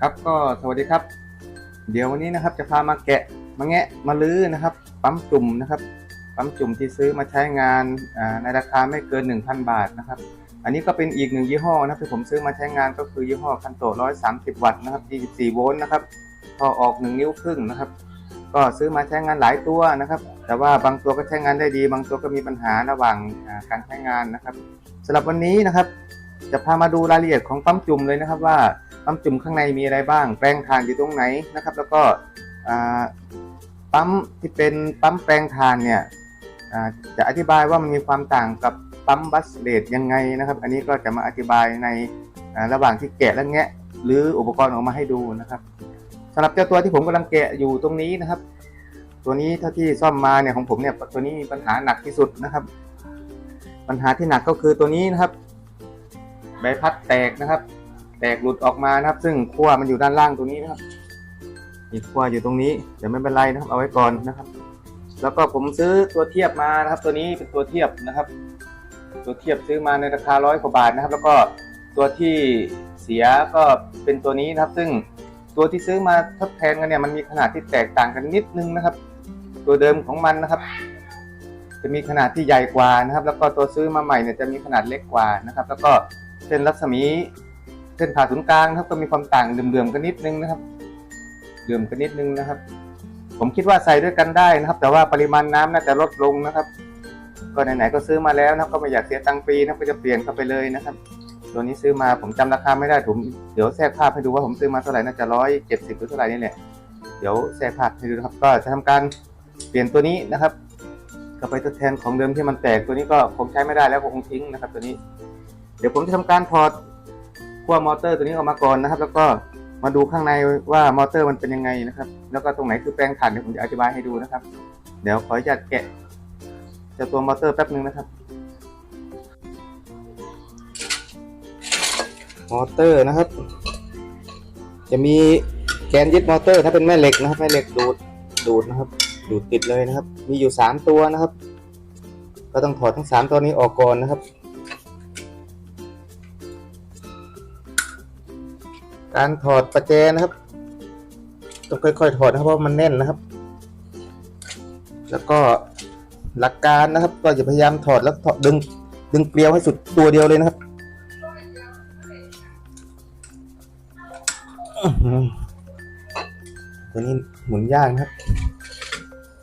ครับก็สวัสดีครับ เดี๋ยววันนี้นะครับจะพามาแกะมาแงะมาลื้อนะครับ ปั๊มจุ่มนะครับ ปั๊มจุ่มที่ซื้อมาใช้งานในราคาไม่เกิน 1,000 บาทนะครับ อันนี้ก็เป็นอีกหนึ่งยี่ห้อนะครับที่ผมซื้อมาใช้งานก็คือยี่ห้อคันโต130วัตต์นะครับ24โวลต์นะครับพอออก 1 นิ้วครึ่งนะครับ ก็ซื้อมาใช้งานหลายตัวนะครับ แต่ว่าบางตัวก็ใช้งานได้ดี บางตัวก็มีปัญหาระหว่างการใช้งานนะครับสำหรับวันนี้นะครับ จะพามาดูรายละเอียดของปั๊มจุ่มเลยนะครับว่า ปั๊มจุ่มข้างในมีอะไรบ้าง แปลงถ่านอยู่ตรงไหนนะครับ แล้วก็ปั๊มที่เป็นปั๊มแปลงถ่านเนี่ยจะอธิบายว่ามันมีความต่างกับปั๊มบัสเลดยังไงนะครับ อันนี้ก็จะมาอธิบายในระหว่างที่แกะและแงะ หรืออุปกรณ์ออกมาให้ดูนะครับสำหรับเจ้าตัวที่ผมกำลังแกะอยู่ตรงนี้นะครับ ตัวนี้เท่าที่ซ่อมมาเนี่ยของผมเนี่ยตัวนี้มีปัญหาหนักที่สุดนะครับ ปัญหาที่หนักก็คือตัวนี้นะครับ ใบพัดแตกนะครับ แตกหลุดออกมานะครับ ซึ่งขั้วมันอยู่ด้านล่างตรงนี้นะครับมีขั้วอยู่ตรงนี้เดี๋ยวไม่เป็นไรนะครับเอาไว้ก่อนนะครับ แล้วก็ผมซื้อตัวเทียบมานะครับ ตัวนี้เป็นตัวเทียบนะครับ ตัวเทียบซื้อมาในราคาร้อยกว่าบาทนะครับ แล้วก็ตัวที่เสียก็เป็นตัวนี้นะครับ ซึ่งตัวที่ซื้อมาทดแทนกันเนี่ยมันมีขนาดที่แตกต่างกันนิดนึงนะครับ ตัวเดิมของมันนะครับ จะมีขนาดที่ใหญ่กว่านะครับ แล้วก็ตัวซื้อมาใหม่เนี่ยจะมีขนาดเล็กกว่านะครับ แล้วก็เส้นรัศมี เส้นผ่าศูนย์กลางนะครับก็มีความต่างเดิมๆกันนิดนึงนะครับเดิมกันนิดนึงนะครับ ผมคิดว่าใส่ด้วยกันได้นะครับ แต่ว่าปริมาณน้ำน่าจะลดลงนะครับ ก็ไหนๆก็ซื้อมาแล้วนะครับ ก็ไม่อยากเสียตังค์ฟรีนะก็จะเปลี่ยนเข้าไปเลยนะครับ ตัวนี้ซื้อมาผมจำราคาไม่ได้ผมเดี๋ยวแทรกภาพให้ดูว่าผมซื้อมาเท่าไหร่น่าจะร้อยเจ็ดสิบหรือเท่าไหร่นี่แหละเดี๋ยวแทรกภาพให้ดูครับ ก็จะทำการเปลี่ยนตัวนี้นะครับก็ไปทดแทนของเดิมที่มันแตกตัวนี้ก็คงใช้ไม่ได้แล้วก็คงทิ้งนะครับ ตัวนี้ เดี๋ยวผมจะทำการถอด ขั้วมอเตอร์ตัวนี้ออกมาก่อนนะครับ แล้วก็มาดูข้างในว่ามอเตอร์มันเป็นยังไงนะครับ แล้วก็ตรงไหนคือแปลงถ่านเดี๋ยวผมจะอธิบายให้ดูนะครับ เดี๋ยวขออนุญาตแกะจ้าตัวมอเตอร์แป๊บนึงนะครับ มอเตอร์นะครับ จะมีแกนยึดมอเตอร์ ถ้าเป็นแม่เหล็กนะครับแม่เหล็กดูดดูดนะครับ ดูดติดเลยนะครับ มีอยู่สามตัวนะครับ ก็ต้องถอดทั้งสามตัวนี้ออกก่อนนะครับ การถอดประแจนะครับ ต้องค่อยๆถอดนะครับเพราะมันแน่นนะครับ แล้วก็หลักการนะครับ ก็จะพยายามถอดแล้วถอดดึงดึงเกลียวให้สุดตัวเดียวเลยนะครับตัวนี้หมุนยากนะครับ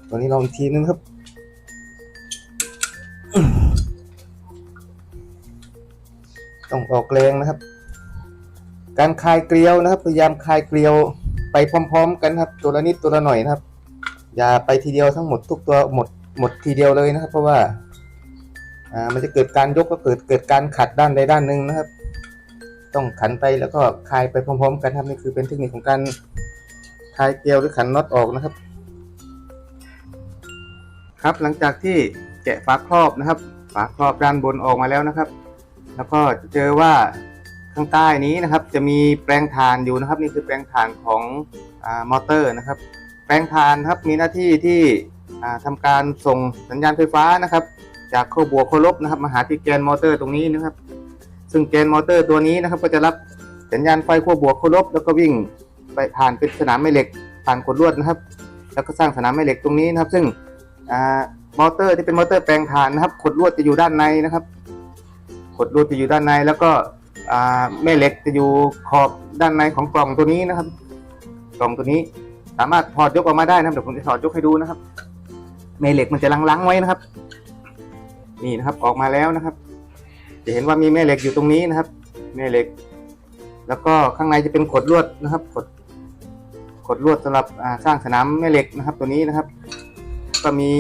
ตัวนี้ลองทีนึงครับต้องออกแรงนะครับ การคลายเกลียวนะครับ พยายามคลายเกลียวไปพร้อม ๆ กันครับ ตัวละนิดตัวละหน่อยนะครับ อย่าไปทีเดียวทั้งหมดทุกตัวหมดหมดทีเดียวเลยนะครับ เพราะว่าอ่ามันจะเกิดการยกก็เกิดเกิดการขัดด้านใดด้านหนึ่งนะครับ ต้องขันไปแล้วก็คลายไปพร้อม ๆ กันครับนี่คือเป็นเทคนิคของการคลายเกลียวหรือขันน็อตออกนะครับ ครับหลังจากที่แกะฝาครอบนะครับ ฝาครอบด้านบนออกมาแล้วนะครับ แล้วก็จะเจอว่า ข้างใต้นี้นะครับจะมีแปลงถ่านอยู่นะครับ นี่คือแปลงถ่านของอมอเตอร์นะครับ แปลงถ่านครับมีหน้าที่ที่อ่าทำการส่งสัญญาณไฟฟ้านะครับ จากขั้วบวกขั้วลบนะครับมาหาที่แกนมอเตอร์ตรงนี้นะครับ ซึ่งแกนมอเตอร์ตัวนี้นะครับ ก็จะรับสัญญาณไฟขั้วบวกขั้วลบ แล้วก็วิ่งไปผ่านเป็นสนามแม่เหล็กผ่านขดลวดนะครับ แล้วก็สร้างสนามแม่เหล็กตรงนี้นะครับ ซึ่งอมอเตอร์ที่เป็นมอเตอร์แปลงถ่านนะครับขดลวดจะอยู่ด้านในนะครับขดลวดจะอยู่ด้านในแล้วก็ แม่เหล็กจะอยู่ขอบด้านในของกล่องตัวนี้นะครับ กล่องตัวนี้สามารถถอดยกออกมาได้นะครับเดี๋ยวผมจะถอดยกให้ดูนะครับ แม่เหล็กมันจะลังๆไว้นะครับ นี่นะครับออกมาแล้วนะครับ จะเห็นว่ามีแม่เหล็กอยู่ตรงนี้นะครับ แม่เหล็ก แล้วก็ข้างในจะเป็นขดลวดนะครับขดขดลวดสำหรับสร้างสนามแม่เหล็กนะครับ ตัวนี้นะครับ ก็มี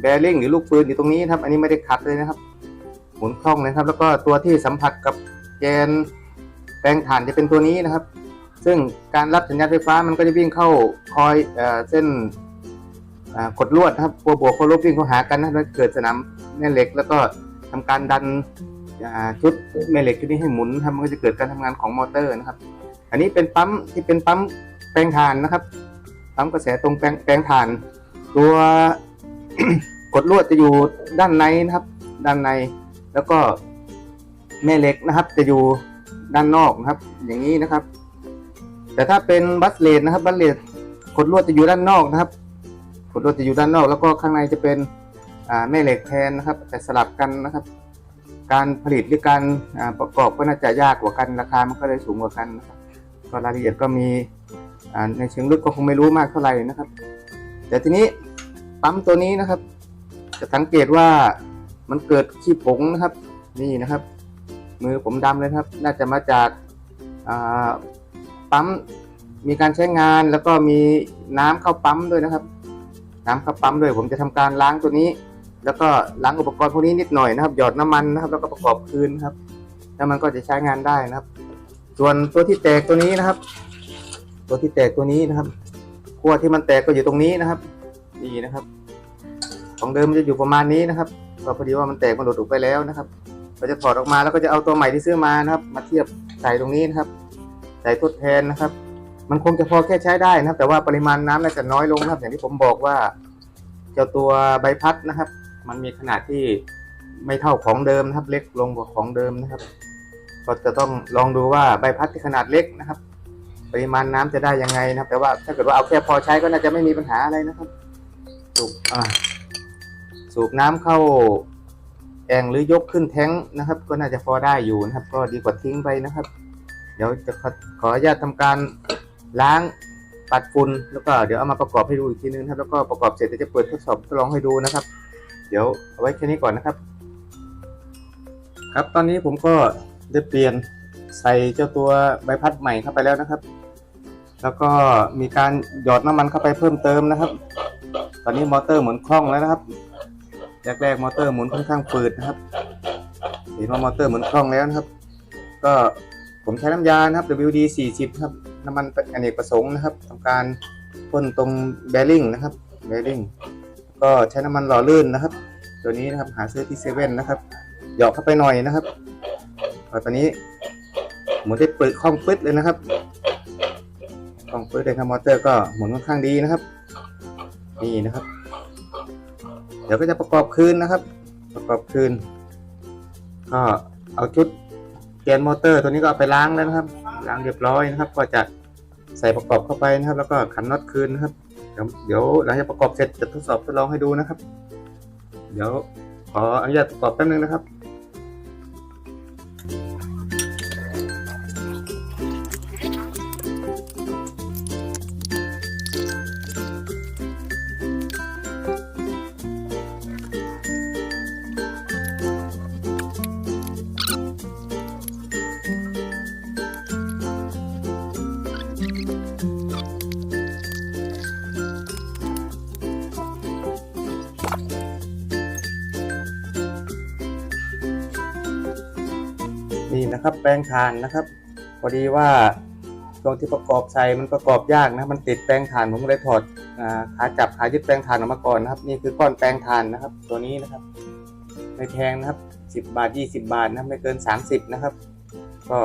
แบริ่งหรือลูกปืนอยู่ตรงนี้นะครับ อันนี้ไม่ได้ขัดเลยนะครับ หมุนคล่องเลยครับ แล้วก็ตัวที่สัมผัสกับแกนแปลงถ่านจะเป็นตัวนี้นะครับ ซึ่งการรับสัญญาณไฟฟ้ามันก็จะวิ่งเข้าคอยเอเส้นกดลวดนะครับตัวบวกขั้วลบวิ่งเข้าหากันนะแล้วเกิดสนามแม่เหล็ก แล้วก็ทำการดันชุดแม่เหล็กชุดนี้ให้หมุนทำมันก็จะเกิดการทำงานของมอเตอร์นะครับ อันนี้เป็นปั๊มที่เป็นปั๊มแปลงถ่านนะครับปั๊มกระแสตรงแปลงแปลงถ่าน ตัวกดลวดจะอยู่ด้านในนะครับ ด้านใน แล้วก็แม่เหล็กนะครับ จะอยู่ด้านนอกนะครับ อย่างนี้นะครับ แต่ถ้าเป็นบัสเลดนะครับ บัสเลดขดลวดจะอยู่ด้านนอกนะครับขดลวดจะอยู่ด้านนอก แล้วก็ข้างในจะเป็นแม่เหล็กแทนนะครับ แต่สลับกันนะครับ การผลิตหรือการประกอบก็น่าจะยากกว่ากันราคามันก็เลยสูงกว่ากันนะครับก็รายละเอียดก็มีในเชิงลึกก็คงไม่รู้มากเท่าไหร่นะครับ แต่ทีนี้ปั๊มตัวนี้นะครับ จะสังเกตว่า มันเกิดขี้ผงนะครับ นี่นะครับ มือผมดำเลยครับ น่าจะมาจากาปั๊มมีการใช้งานแล้วก็มีน้ำเข้าปั๊มด้วยนะครับ น้ำเข้าปั๊มด้วยผมจะทำการล้างตัวนี้ แล้วก็ล้างอุปกรณ์พวกนี้นิดหน่อยนะครับ หยอดน้ำมันนะครับ แล้วก็ประกอบคืนนครับ แล้วมันก็จะใช้งานได้นะครับ ส่วนตัวที่แตกตัวนี้นะครับ ตัวที่แตกตัวนี้นะครับขั้วที่มันแตกก็อยู่ตรงนี้นะครับ นี่นะครับ ของเดิมมันจะอยู่ประมาณนี้นะครับ ก็พอดีว่ามันแตกมันหลุดออกไปแล้วนะครับเราจะถอดออกมาแล้วก็จะเอาตัวใหม่ที่ซื้อมานะครับ มาเทียบใส่ตรงนี้นะครับใส่ทดแทนนะครับ มันคงจะพอแค่ใช้ได้นะครับ แต่ว่าปริมาณน้ำน่าจะน้อยลงนะครับ อย่างที่ผมบอกว่า เจ้าตัวใบพัดนะครับ มันมีขนาดที่ไม่เท่าของเดิมนะครับ เล็กลงกว่าของเดิมนะครับ ก็จะต้องลองดูว่าใบพัดที่ขนาดเล็กนะครับ ปริมาณน้ำจะได้ยังไงนะครับ แต่ว่าถ้าเกิดว่าเอาแค่พอใช้ก็น่าจะไม่มีปัญหาอะไรนะครับสูบอ่า สูบน้ำเข้าแอ่งหรือยกขึ้นแท้งนะครับ ก็น่าจะพอได้อยู่นะครับ ก็ดีกว่าทิ้งไปนะครับ เดี๋ยวจะขอขออนุญาตทำการล้างปัดฝุ่นแล้วก็เดี๋ยวเอามาประกอบให้ดูอีกทีนึงนะครับ แล้วก็ประกอบเสร็จจะเปิดทดสอบทดลองให้ดูนะครับ เดี๋ยวเอาไว้แค่นี้ก่อนนะครับ ครับตอนนี้ผมก็ได้เปลี่ยนใส่เจ้าตัวใบพัดใหม่เข้าไปแล้วนะครับ แล้วก็มีการหยอดน้ำมันเข้าไปเพิ่มเติมนะครับ ตอนนี้มอเตอร์เหมุนคล่องแล้วนะครับ แรกๆมอเตอร์หมุนค่อนข้างฝืดนะครับเห็นว่ามอเตอร์หมุนคล่องแล้วนะครับ ก็ผมใช้น้ำยานะครับ WD 40ครับน้ำมันอเนกประสงค์นะครับทำการพ่นตรงแบริ่งนะครับแบริ่งก็ใช้น้ำมันหล่อลื่นนะครับ ตัวนี้นะครับหาซื้อที่เซเว่นนะครับหยอกเข้าไปหน่อยนะครับตอนนี้หมุนได้เปิดคล่องปึ๊ดเลยนะครับคล่องปึ๊ดเลยครับมอเตอร์ก็หมุนค่อนข้างดีนะครับนี่นะครับ ดี๋ยวก็จะประกอบคืนนะครับ ประกอบคืนก็เอาชุดแกนมอเตอร์ตัวนี้ก็เอาไปล้างแล้วนะครับ ล้างเรียบร้อยนะครับ ก็จะใส่ประกอบเข้าไปนะครับ แล้วก็ขันน็อตคืนนะครับ เดี๋ยวเดี๋ยวหลังจากประกอบเสร็จจะทดสอบทดลองให้ดูนะครับ เดี๋ยวขออนุญาตประกอบแป๊บนึงนะครับ นะครับ แปลงทานนะครับ พอดีว่าช่วงที่ประกอบใส่มันประกอบยากนะมันติดแปลงทานผมเลยถอดขาจับขายึดแปลงทานออกมาก่อนนะครับ นี่คือก้อนแปลงทานนะครับ ตัวนี้นะครับไม่แพงนะครับ 10 บาท 20 บาทนะไม่เกิน 30 นะครับ ก็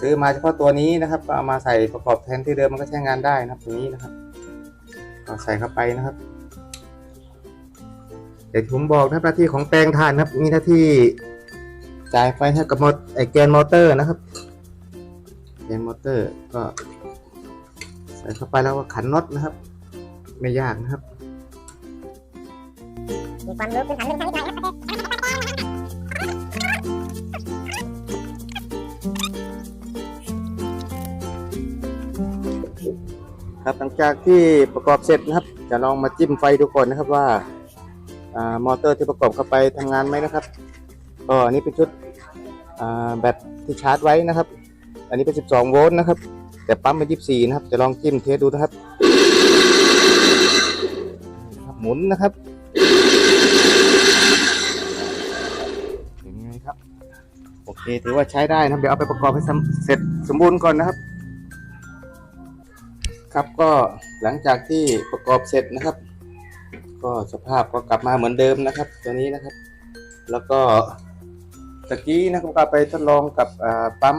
ซื้อมาเฉพาะตัวนี้นะครับก็เอามาใส่ประกอบแทนที่เดิมมันก็ใช้งานได้นะครับตัวนี้นะครับก็ใส่เข้าไปนะครับเดี๋ยวผมบอกนะหน้าที่ของแปลงทานนะครับ มีหน้าที่ จ่ายไฟให้กับมอไอแกนมอเตอร์นะครับแกนมอเตอร์ก็ใส่เข้าไปแล้วก็ขันน็อตนะครับ ไม่ยากนะครับมีความรู้พื้นฐานเรื่องทางวิทยาศาสตร์ครับหลังจากที่ประกอบเสร็จนะครับ จะลองมาจิ้มไฟดูก่อนนะครับว่าอ่ามอเตอร์ที่ประกอบเข้าไปทำงานไหมนะครับ ก็อันนี้เป็นชุดแบตที่ชาร์จไว้นะครับ อันนี้เป็น 12 โวลต์นะครับ แต่ปั๊มเป็น 24 นะครับ จะลองจิ้มเทสดูนะครับครับหมุนนะครับเป็นไงครับ โอเค ถือว่าใช้ได้นะครับ เดี๋ยวเอาไปประกอบให้เสร็จสมบูรณ์ก่อนนะครับ ครับก็หลังจากที่ประกอบเสร็จนะครับ ก็สภาพก็กลับมาเหมือนเดิมนะครับ ตัวนี้นะครับ แล้วก็ ตะกี้นะครับก็ไปทดลองกับปั๊ม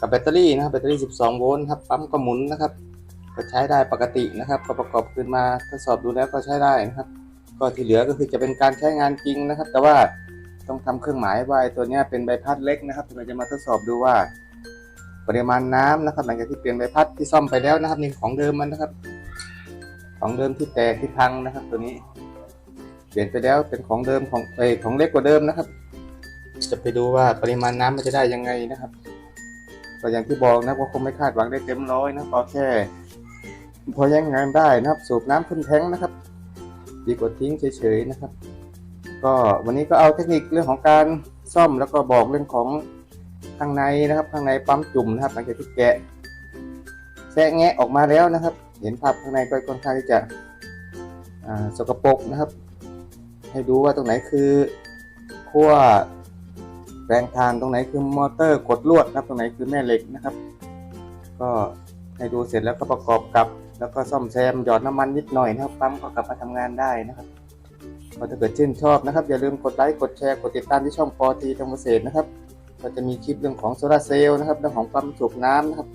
กับแบตเตอรี่นะครับแบตเตอรี่ 12 โวลต์ครับปั๊มก็หมุนนะครับ ก็ใช้ได้ปกตินะครับก็ประกอบขึ้นมาทดสอบดูแล้วก็ใช้ได้นะครับ ก็ที่เหลือก็คือจะเป็นการใช้งานจริงนะครับ แต่ว่าต้องทำเครื่องหมายว่าไอ้ตัวนี้เป็นใบพัดเล็กนะครับเราจะมาทดสอบดูว่า ปริมาณน้ำนะครับ หลังจากที่เปลี่ยนใบพัดที่ซ่อมไปแล้วนะครับนี่ของเดิมมันนะครับ ของเดิมที่แตกที่พังนะครับ ตัวนี้ เปลี่ยนไปแล้วเป็นของเดิมของเอของเล็กกว่าเดิมนะครับ จะไปดูว่าปริมาณน้ำมันจะได้ยังไงนะครับก็อย่างที่บอกนะว่าคงไม่คาดหวังได้เต็มร้อยนะพอแค่พอแย่งงานได้นะครับ สูบน้ำขึ้นแท้งนะครับ ดีกว่าทิ้งเฉยๆนะครับ ก็วันนี้ก็เอาเทคนิคเรื่องของการซ่อมแล้วก็บอกเรื่องของข้างในนะครับ ข้างในปั๊มจุ่มนะครับหลังจากที่แกะแซะแงะออกมาแล้วนะครับ เห็นภาพข้างในก็ค่อนข้างที่จะสกปรกนะครับ ให้ดูว่าตรงไหนคือขั้ว แรงทานตรงไหนคือมอเตอร์กดลวดนะครับตรงไหนคือแม่เหล็กนะครับ ก็ให้ดูเสร็จแล้วก็ประกอบกับ แล้วก็ซ่อมแซมหยอดน้ำมันนิดหน่อยนะครับปั๊มก็กลับมาทำงานได้นะครับก็ถ้าเกิดชื่นชอบนะครับ อย่าลืมกดไลค์กดแชร์กดติดตามที่ช่องปอทีทำเกษตรนะครับก็จะมีคลิปเรื่องของโซลาเซลล์นะครับเรื่องของปั๊มสูบน้ำนะครับ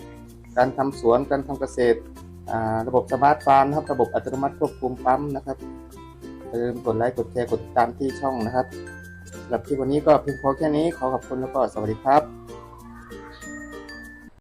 การทำสวนการทำเกษตรระบบสมาร์ทฟาร์มนะครับ ระบบอัตโนมัติควบคุมปั๊มนะครับอย่าลืมกดไลค์กดแชร์กดติดตามที่ช่องนะครับ สำหรับที่วันนี้ก็เพียงพอแค่นี้ขอขอบคุณแล้วก็สวัสดีครับ